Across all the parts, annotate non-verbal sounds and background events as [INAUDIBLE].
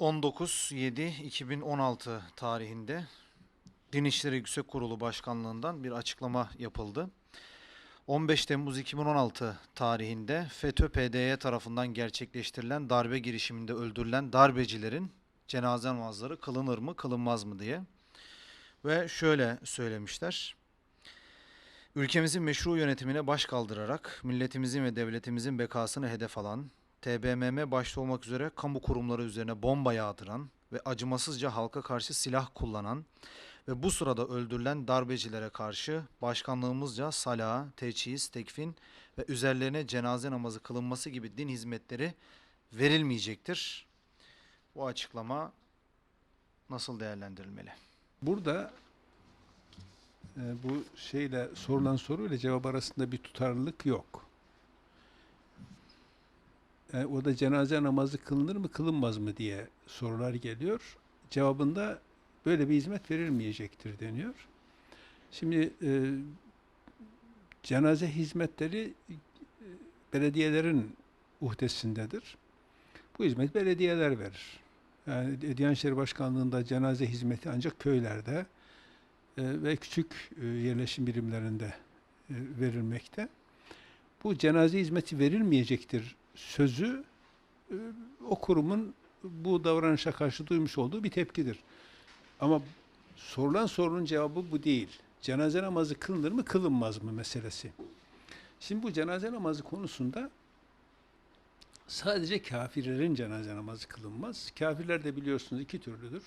19.7.2016 tarihinde Din İşleri Yüksek Kurulu Başkanlığından bir açıklama yapıldı. 15 Temmuz 2016 tarihinde FETÖ-PDY tarafından gerçekleştirilen darbe girişiminde öldürülen darbecilerin cenaze namazları kılınır mı kılınmaz mı diye. Ve şöyle söylemişler. Ülkemizin meşru yönetimine baş kaldırarak milletimizin ve devletimizin bekasını hedef alan, TBMM başta olmak üzere kamu kurumları üzerine bomba yağdıran ve acımasızca halka karşı silah kullanan ve bu sırada öldürülen darbecilere karşı başkanlığımızca salah, teçhiz, tekfin ve üzerlerine cenaze namazı kılınması gibi din hizmetleri verilmeyecektir. Bu açıklama nasıl değerlendirilmeli? Burada e, bu şeyle sorulan soruyla cevap arasında bir tutarlılık yok. E, o da cenaze namazı kılınır mı kılınmaz mı diye sorular geliyor. Cevabında böyle bir hizmet verilmeyecektir deniyor. Şimdi e, cenaze hizmetleri e, belediyelerin uhdesindedir. Bu hizmet belediyeler verir. Yani Diyanet İşleri Başkanlığı'nda cenaze hizmeti ancak köylerde e, ve küçük e, yerleşim birimlerinde e, verilmekte. Bu cenaze hizmeti verilmeyecektir sözü e, o kurumun bu davranışa karşı duymuş olduğu bir tepkidir. Ama sorulan sorunun cevabı bu değil. Cenaze namazı kılınır mı kılınmaz mı meselesi. Şimdi bu cenaze namazı konusunda sadece kafirlerin cenaze namazı kılınmaz. Kafirler de biliyorsunuz iki türlüdür.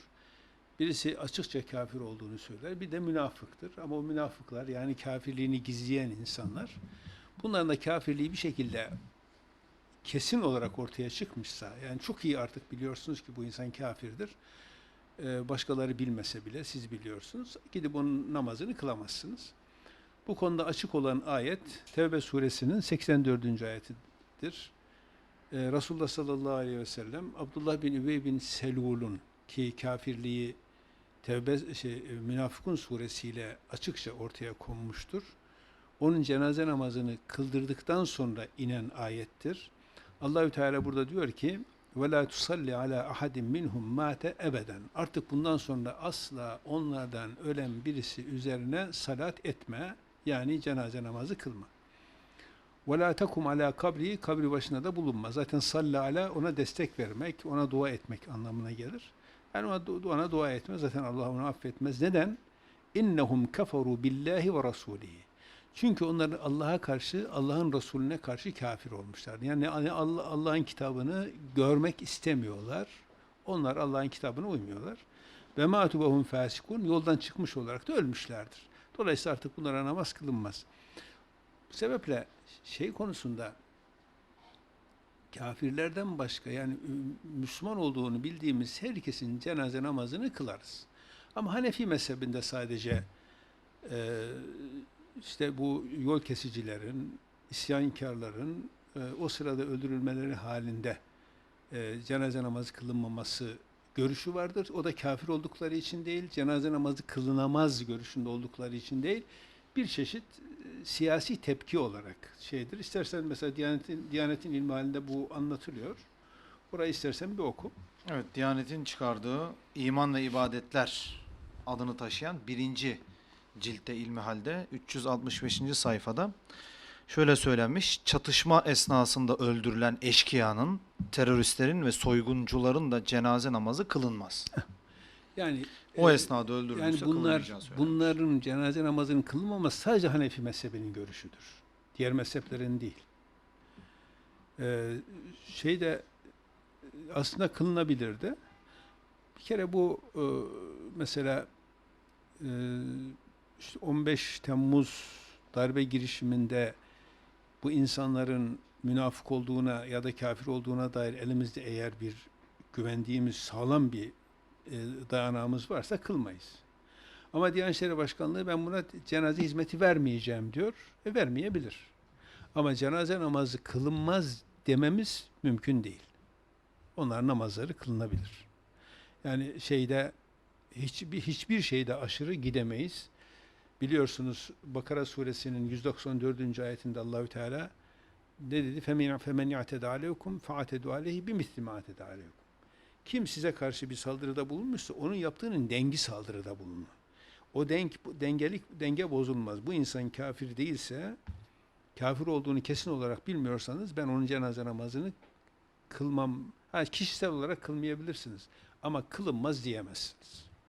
Birisi açıkça kafir olduğunu söyler, bir de münafıktır. Ama o münafıklar yani kafirliğini gizleyen insanlar, bunların da kafirliği bir şekilde kesin olarak ortaya çıkmışsa, yani çok iyi artık biliyorsunuz ki bu insan kafirdir. Ee, başkaları bilmese bile siz biliyorsunuz. Gidip onun namazını kılamazsınız. Bu konuda açık olan ayet Tevbe suresinin 84. ayetidir. Ee, Resulullah sallallahu aleyhi ve sellem Abdullah bin Übey bin Selul'un ki kafirliği Tevbe şey, Münafıkun suresiyle açıkça ortaya konmuştur. Onun cenaze namazını kıldırdıktan sonra inen ayettir. Allahü Teala burada diyor ki ve la tusalli ala ahadin minhum mate ebeden. Artık bundan sonra asla onlardan ölen birisi üzerine salat etme. Yani cenaze namazı kılma. Ve la takum ala kabri kabri başına da bulunma. Zaten salli ala ona destek vermek, ona dua etmek anlamına gelir. Yani ona, ona dua etmez. Zaten Allah onu affetmez. Neden? İnnehum kafaru billahi ve rasulihi. Çünkü onlar Allah'a karşı, Allah'ın Resulüne karşı kafir olmuşlar. Yani hani Allah- Allah'ın kitabını görmek istemiyorlar. Onlar Allah'ın kitabına uymuyorlar. Ve mâtu ve hum fâsikûn yoldan çıkmış olarak da ölmüşlerdir. Dolayısıyla artık bunlara namaz kılınmaz. Bu sebeple şey konusunda kafirlerden başka yani Müslüman olduğunu bildiğimiz herkesin cenaze namazını kılarız. Ama Hanefi mezhebinde sadece e, işte bu yol kesicilerin, isyankarların e, o sırada öldürülmeleri halinde e, cenaze namazı kılınmaması görüşü vardır. O da kafir oldukları için değil, cenaze namazı kılınamaz görüşünde oldukları için değil, bir çeşit e, siyasi tepki olarak şeydir. İstersen mesela Diyanet'in, Diyanet'in ilmi halinde bu anlatılıyor. Burayı istersen bir oku. Evet, Diyanet'in çıkardığı İman ve İbadetler adını taşıyan birinci ciltte ilmi halde 365. sayfada şöyle söylenmiş. Çatışma esnasında öldürülen eşkıyanın, teröristlerin ve soyguncuların da cenaze namazı kılınmaz. [LAUGHS] Yani O e, esnada öldürülürse Yani bunlar bunların cenaze namazının kılınmaması sadece Hanefi mezhebinin görüşüdür. Diğer mezheplerin değil. Ee, şey de aslında kılınabilirdi. Bir kere bu e, mesela e, işte 15 Temmuz darbe girişiminde bu insanların münafık olduğuna ya da kafir olduğuna dair elimizde eğer bir güvendiğimiz sağlam bir e, dayanağımız varsa kılmayız. Ama Diyanet İşleri Başkanlığı ben buna cenaze hizmeti vermeyeceğim diyor ve vermeyebilir. Ama cenaze namazı kılınmaz dememiz mümkün değil. Onlar namazları kılınabilir. Yani şeyde hiçbir hiçbir şeyde aşırı gidemeyiz. Biliyorsunuz Bakara suresinin 194. ayetinde Allahü Teala ne dedi? Femen femen ya'teda aleykum fa'atedu aleyhi bimisli ma aleykum. Kim size karşı bir saldırıda bulunmuşsa onun yaptığının dengi saldırıda bulunur. O denk, dengelik denge bozulmaz. Bu insan kafir değilse kafir olduğunu kesin olarak bilmiyorsanız ben onun cenaze namazını kılmam. Ha, kişisel olarak kılmayabilirsiniz. Ama kılınmaz diyemezsiniz.